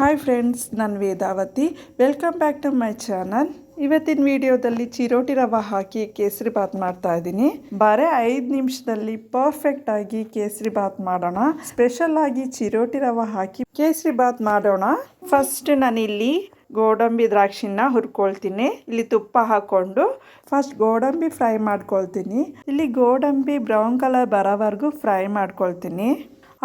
Hi friends ನಾನು Vedavathi. Welcome back to my channel ಇವತ್ತಿನ ವಿಡಿಯೋದಲ್ಲಿ ಚಿರೋಟಿ ರವ ಹಾಕಿ ಕೇಸರಿ ಬಾತ್ ಮಾಡ್ತಾ ಇದ್ದೀನಿ. ಬರೀ ಐದು ನಿಮಿಷದಲ್ಲಿ ಪರ್ಫೆಕ್ಟ್ ಆಗಿ ಕೇಸರಿ ಬಾತ್ ಮಾಡೋಣ. ಸ್ಪೆಷಲ್ ಆಗಿ ಚಿರೋಟಿ ರವ ಹಾಕಿ ಕೇಸರಿ ಬಾತ್ ಮಾಡೋಣ. ಫಸ್ಟ್ ನಾನಿಲ್ಲಿ ಗೋಡಂಬಿ ದ್ರಾಕ್ಷಿನ ಹುರ್ಕೊಳ್ತೀನಿ. ಇಲ್ಲಿ ತುಪ್ಪ ಹಾಕ್ಕೊಂಡು ಫಸ್ಟ್ ಗೋಡಂಬಿ ಫ್ರೈ ಮಾಡ್ಕೊಳ್ತೀನಿ. ಇಲ್ಲಿ ಗೋಡಂಬಿ ಬ್ರೌನ್ ಕಲರ್ ಬರೋವರೆಗೂ ಫ್ರೈ ಮಾಡ್ಕೊಳ್ತೀನಿ.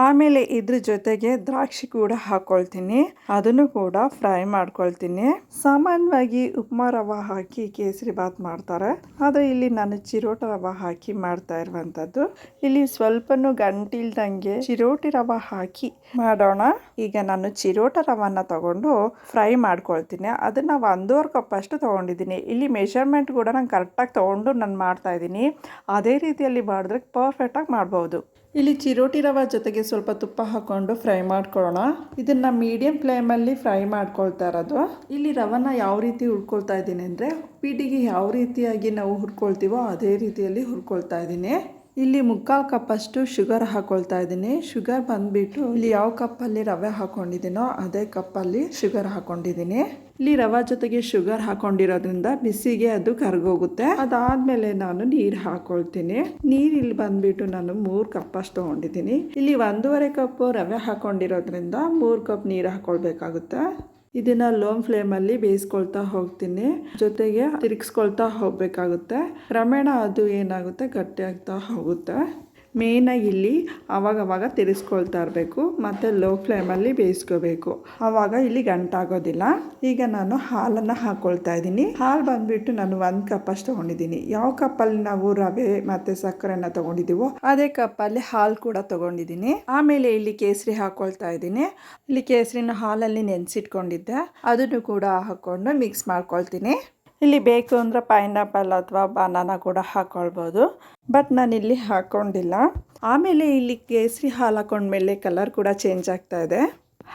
ಆಮೇಲೆ ಇದ್ರ ಜೊತೆಗೆ ದ್ರಾಕ್ಷಿ ಕೂಡ ಹಾಕೊಳ್ತೀನಿ. ಅದನ್ನು ಕೂಡ ಫ್ರೈ ಮಾಡ್ಕೊಳ್ತೀನಿ. ಸಾಮಾನ್ಯವಾಗಿ ಉಪ್ಮಾ ರವೆ ಹಾಕಿ ಕೇಸರಿ ಬಾತ್ ಮಾಡ್ತಾರೆ. ಆದರೆ ಇಲ್ಲಿ ನಾನು ಚಿರೋಟ ರವೆ ಹಾಕಿ ಮಾಡ್ತಾ ಇರುವಂತದ್ದು ಇಲ್ಲಿ ಸ್ವಲ್ಪನೂ ಗಂಟಿಲ್ದಂಗೆ ಚಿರೋಟಿ ರವೆ ಹಾಕಿ ಮಾಡೋಣ. ಈಗ ನಾನು ಚಿರೋಟ ರವನ್ನ ತಗೊಂಡು ಫ್ರೈ ಮಾಡ್ಕೊಳ್ತೀನಿ. ಅದನ್ನ ಒಂದೂವರೆ ಕಪ್ ಅಷ್ಟು ತಗೊಂಡಿದ್ದೀನಿ. ಇಲ್ಲಿ ಮೆಷರ್ಮೆಂಟ್ ಕೂಡ ನಾನು ಕರೆಕ್ಟಾಗಿ ತಗೊಂಡು ನಾನು ಮಾಡ್ತಾ ಇದ್ದೀನಿ. ಅದೇ ರೀತಿಯಲ್ಲಿ ಮಾಡಿದ್ರೆ ಪರ್ಫೆಕ್ಟಾಗಿ ಮಾಡ್ಬೋದು. ಇಲ್ಲಿ ಚಿರೋಟಿ ರವೆ ಜೊತೆಗೆ ಸ್ವಲ್ಪ ತುಪ್ಪ ಹಾಕೊಂಡು ಫ್ರೈ ಮಾಡ್ಕೊಳ್ಳೋಣ. ಇದನ್ನ ಮೀಡಿಯಂ ಫ್ಲೇಮಲ್ಲಿ ಫ್ರೈ ಮಾಡ್ಕೊಳ್ತಾ ಇರೋದು. ಇಲ್ಲಿ ರವನ ಯಾವ ರೀತಿ ಹುರ್ಕೊಳ್ತಾ ಇದ್ದೀನಿ ಅಂದರೆ ಉಪ್ಪಿಟ್ಟಿಗೆ ಯಾವ ರೀತಿಯಾಗಿ ನಾವು ಹುರ್ಕೊಳ್ತೀವೋ ಅದೇ ರೀತಿಯಲ್ಲಿ ಹುರ್ಕೊಳ್ತಾ ಇದ್ದೀನಿ. ಇಲ್ಲಿ ಮುಕ್ಕಾಲು ಕಪ್ಪಷ್ಟು ಶುಗರ್ ಹಾಕೊಳ್ತಾ ಇದ್ದೀನಿ. ಶುಗರ್ ಬಂದ್ಬಿಟ್ಟು ಇಲ್ಲಿ ಯಾವ ಕಪ್ಪಲ್ಲಿ ರವೆ ಹಾಕೊಂಡಿದ್ದೀನೋ ಅದೇ ಕಪ್ಪಲ್ಲಿ ಶುಗರ್ ಹಾಕೊಂಡಿದ್ದೀನಿ. ಇಲ್ಲಿ ರವೆ ಜೊತೆಗೆ ಶುಗರ್ ಹಾಕೊಂಡಿರೋದ್ರಿಂದ ಬಿಸಿಗೆ ಅದು ಕರ್ಗೋಗುತ್ತೆ. ಅದಾದ್ಮೇಲೆ ನಾನು ನೀರು ಹಾಕೊಳ್ತೀನಿ. ನೀರು ಇಲ್ಲಿ ಬಂದ್ಬಿಟ್ಟು ನಾನು ಮೂರು ಕಪ್ ಅಷ್ಟು ತಗೊಂಡಿದ್ದೀನಿ. ಇಲ್ಲಿ ಒಂದೂವರೆ ಕಪ್ ರವೆ ಹಾಕೊಂಡಿರೋದ್ರಿಂದ ಮೂರು ಕಪ್ ನೀರು ಹಾಕೊಳ್ಬೇಕಾಗುತ್ತೆ. ಇದನ್ನ ಲೋಮ್ ಫ್ಲೇಮಲ್ಲಿ ಬೇಯಿಸ್ಕೊಳ್ತಾ ಹೋಗ್ತೀನಿ. ಜೊತೆಗೆ ತಿರುಗಿಸ್ಕೊಳ್ತಾ ಹೋಗಬೇಕಾಗುತ್ತೆ. ಕ್ರಮೇಣ ಅದು ಏನಾಗುತ್ತೆ? ಗಟ್ಟಿ ಆಗ್ತಾ ಹೋಗುತ್ತೆ. ಮೇಯ್ನಾಗಿ ಇಲ್ಲಿ ಅವಾಗವಾಗ ತಿರ್ಸ್ಕೊಳ್ತಾ ಇರಬೇಕು ಮತ್ತು ಲೋ ಫ್ಲೇಮಲ್ಲಿ ಬೇಯಿಸ್ಕೋಬೇಕು. ಆವಾಗ ಇಲ್ಲಿ ಗಂಟಾಗೋದಿಲ್ಲ. ಈಗ ನಾನು ಹಾಲನ್ನು ಹಾಕ್ಕೊಳ್ತಾ ಇದ್ದೀನಿ. ಹಾಲು ಬಂದ್ಬಿಟ್ಟು ನಾನು ಒಂದು ಕಪ್ ಅಷ್ಟು ತೊಗೊಂಡಿದ್ದೀನಿ. ಯಾವ ಕಪ್ಪಲ್ಲಿ ನಾವು ರವೆ ಮತ್ತು ಸಕ್ಕರೆನ ತೊಗೊಂಡಿದ್ದೀವೋ ಅದೇ ಕಪ್ಪಲ್ಲಿ ಹಾಲು ಕೂಡ ತೊಗೊಂಡಿದ್ದೀನಿ. ಆಮೇಲೆ ಇಲ್ಲಿ ಕೇಸರಿ ಹಾಕ್ಕೊಳ್ತಾ ಇದ್ದೀನಿ. ಇಲ್ಲಿ ಕೇಸರಿನ ಹಾಲಲ್ಲಿ ನೆನೆಸಿಟ್ಕೊಂಡಿದ್ದೆ. ಅದನ್ನು ಕೂಡ ಹಾಕ್ಕೊಂಡು ಮಿಕ್ಸ್ ಮಾಡ್ಕೊಳ್ತೀನಿ. ಇಲ್ಲಿ ಬೇಕು ಅಂದರೆ ಪೈನಾಪಲ್ ಅಥವಾ ಬನಾನ ಕೂಡ ಹಾಕ್ಕೊಳ್ಬೋದು ಬಟ್ ನಾನು ಇಲ್ಲಿ ಹಾಕ್ಕೊಂಡಿಲ್ಲ ಆಮೇಲೆ ಇಲ್ಲಿ ಕೇಸರಿ ಹಾಲು ಹಾಕೊಂಡ್ಮೇಲೆ ಕಲರ್ ಕೂಡ ಚೇಂಜ್ ಆಗ್ತಾ ಇದೆ.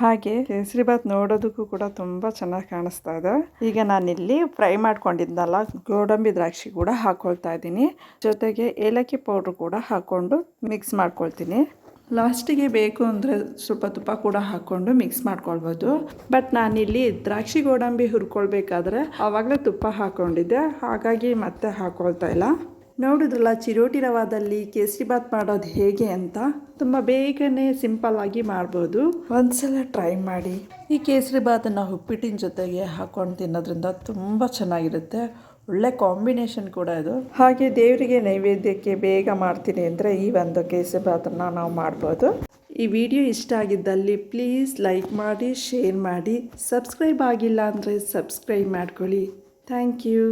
ಹಾಗೆ ಕೇಸರಿ ಬಾತ್ ನೋಡೋದಕ್ಕೂ ಕೂಡ ತುಂಬ ಚೆನ್ನಾಗಿ ಕಾಣಿಸ್ತಾ ಇದೆ. ಈಗ ನಾನಿಲ್ಲಿ ಫ್ರೈ ಮಾಡ್ಕೊಂಡಿದ್ದಲ್ಲ ಗೋಡಂಬಿ ದ್ರಾಕ್ಷಿ ಕೂಡ ಹಾಕ್ಕೊಳ್ತಾ ಇದ್ದೀನಿ. ಜೊತೆಗೆ ಏಲಕ್ಕಿ ಪೌಡ್ರ್ ಕೂಡ ಹಾಕ್ಕೊಂಡು ಮಿಕ್ಸ್ ಮಾಡ್ಕೊಳ್ತೀನಿ. ಲಾಸ್ಟಿಗೆ ಬೇಕು ಅಂದರೆ ಸ್ವಲ್ಪ ತುಪ್ಪ ಕೂಡ ಹಾಕ್ಕೊಂಡು ಮಿಕ್ಸ್ ಮಾಡ್ಕೊಳ್ಬೋದು. ಬಟ್ ನಾನಿಲ್ಲಿ ದ್ರಾಕ್ಷಿ ಗೋಡಂಬಿ ಹುರ್ಕೊಳ್ಬೇಕಾದ್ರೆ ಆವಾಗಲೇ ತುಪ್ಪ ಹಾಕ್ಕೊಂಡಿದ್ದೆ ಹಾಗಾಗಿ ಮತ್ತೆ ಹಾಕ್ಕೊಳ್ತಾ ಇಲ್ಲ. ನೋಡಿದ್ರಲ್ಲ, ಚಿರೋಟಿ ರವಾದಲ್ಲಿ ಕೇಸರಿ ಬಾತ್ ಮಾಡೋದು ಹೇಗೆ ಅಂತ ತುಂಬ ಬೇಗನೆ ಸಿಂಪಲ್ ಆಗಿ ಮಾಡ್ಬೋದು. ಒಂದ್ಸಲ ಟ್ರೈ ಮಾಡಿ. ಈ ಕೇಸರಿ ಬಾತನ್ನು ಉಪ್ಪಿಟ್ಟಿನ ಜೊತೆಗೆ ಹಾಕೊಂಡು ತಿನ್ನೋದ್ರಿಂದ ತುಂಬ ಚೆನ್ನಾಗಿರುತ್ತೆ. ಒಳ್ಳೆ ಕಾಂಬಿನೇಷನ್ ಕೂಡ ಇದು. ಹಾಗೆ ದೇವರಿಗೆ ನೈವೇದ್ಯಕ್ಕೆ ಬೇಗ ಮಾಡ್ತೀನಿ ಅಂದರೆ ಈ ಒಂದು ಕೇಸರಿ ಬಾತನ್ನು ನಾವು ಮಾಡ್ಬೋದು. ಈ ವಿಡಿಯೋ ಇಷ್ಟ ಆಗಿದ್ದಲ್ಲಿ ಪ್ಲೀಸ್ ಲೈಕ್ ಮಾಡಿ, ಶೇರ್ ಮಾಡಿ. ಸಬ್ಸ್ಕ್ರೈಬ್ ಆಗಿಲ್ಲ ಅಂದರೆ ಸಬ್ಸ್ಕ್ರೈಬ್ ಮಾಡ್ಕೊಳ್ಳಿ. Thank you.